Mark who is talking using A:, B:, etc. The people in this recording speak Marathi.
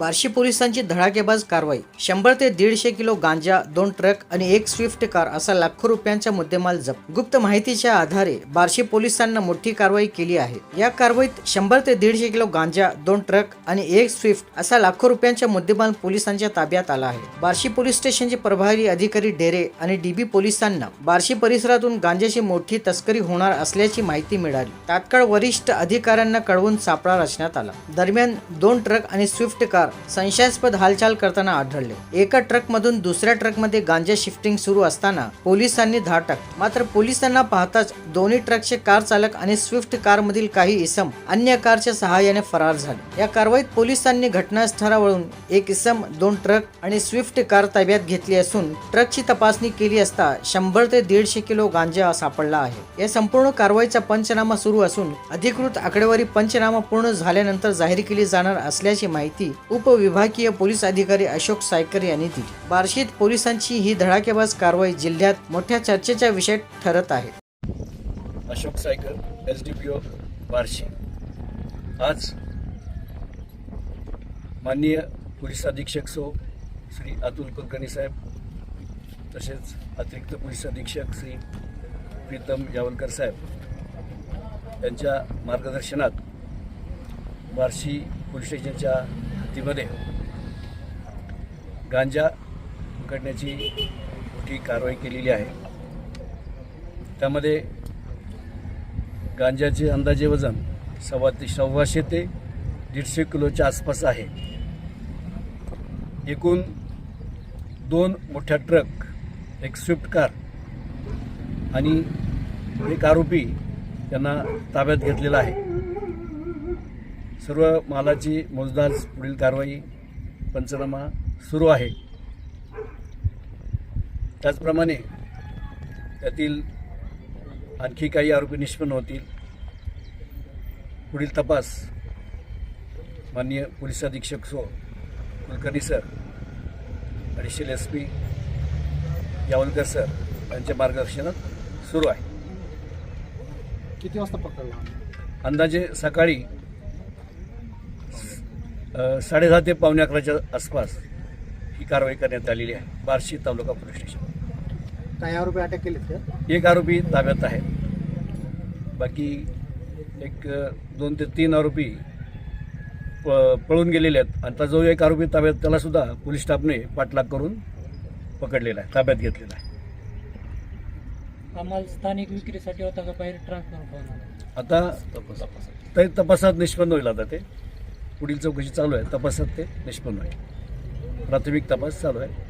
A: बार्शी पोलिसांची धडाकेबाज कारवाई. शंभर ते दीडशे किलो गांजा दोन ट्रक आणि एक स्विफ्ट कार असा लाखो रुपयांचा मुद्देमाल जप्त. गुप्त माहितीच्या आधारे बार्शी पोलिसांना मोठी कारवाई केली आहे. या कारवाईत शंभर ते दीडशे किलो गांजा दोन ट्रक आणि एक स्विफ्ट असा लाखो रुपयांचा मुद्देमाल पोलिसांच्या ताब्यात आला आहे. बार्शी पोलीस स्टेशनचे प्रभारी अधिकारी डेरे आणि डीबी पोलिसांना बार्शी परिसरातून गांजाची मोठी तस्करी होणार असल्याची माहिती मिळाली. तात्काळ वरिष्ठ अधिकाऱ्यांना कळवून सापळा रचण्यात आला. दरम्यान दोन ट्रक आणि स्विफ्ट कार संशयास्पद हालचाल करताना आढळले. एका ट्रकमधून दुसऱ्या ट्रकमध्ये गांजा शिफ्टिंग सुरू असताना पोलिसांनी धाड टाकली मात्र पोलिसांना पाहताच दोन्ही ट्रकचे कार चालक आणि स्विफ्ट कार मधील काही इसम अन्य कारच्या सहाय्याने फरार झाले. या कारवाईत पोलिसांनी घटनास्थळावरून एक इसम दोन ट्रक आणि स्विफ्ट कार ताब्यात घेतली असून ट्रकची तपासणी केली असता शंभर ते दीडशे किलो गांजा सापडला आहे. या संपूर्ण कारवाईचा पंचनामा सुरू असून अधिकृत आकडेवारी पंचनामा पूर्ण झाल्यानंतर जाहीर केली जाणार असल्याची माहिती उपविभागीय पोलीस अधिकारी अशोक सायकर यांनी दिली. बार्शीत पोलिसांची ही धडाकेबाज कारवाई जिल्ह्यात मोठ्या चर्चेचा विषय ठरत आहे.
B: Ashok Saykar S D P O Barshi. आज माननीय पोलीस अधीक्षक सो श्री अतुल कुलकर्णी साहेब तसेच अतिरिक्त पोलीस अधीक्षक श्री प्रीतम यावलकर साहेब यांच्या मार्गदर्शनात बार्शी पोलीस स्टेशनच्या हद्दीमध्ये गांजा पकडण्याची मोठी कारवाई केलेली आहे. त्यामध्ये गांजाचे अंदाजे वजन सव्वा ते सव्वाशे ते दीडशे किलोच्या आसपास आहे. एकूण दोन मोठ्या ट्रक एक स्विफ्ट कार आणि एक आरोपी यांना ताब्यात घेतलेला आहे. सर्व मालाची मोजदार पुढील कारवाई पंचनामा सुरू आहे. त्याचप्रमाणे त्यातील आणखी काही आरोपी निष्पन्न होतील. पुढील तपास माननीय पोलीस अधीक्षक so Kulkarni sir additional S P Yawalkar sir यांच्या मार्गदर्शनात सुरू आहे.
C: किती वाजता पकडला?
B: अंदाजे सकाळी साडेदहा ते पावणे अकराच्या आसपास ही कारवाई करण्यात आलेली आहे. Barshi taluka police station.
C: काही आरोपी अटक केलेत का?
B: एक आरोपी ताब्यात आहे. बाकी एक दोन ते तीन आरोपी प पळून गेलेले आहेत. आता जो एक आरोपी ताब्यात त्याला सुद्धा पोलीस स्टाफने पाठलाग करून पकडलेला आहे ताब्यात घेतलेला आहे.
D: आम्हाला स्थानिक विक्रीसाठी होता का बाहेर ट्रान्सफर होणार?
B: आता ते तपासात निष्पन्न होईल आता ते. पुढील चौकशी चालू आहे. तपासात ते निष्पन्न होईल. प्राथमिक तपास चालू आहे.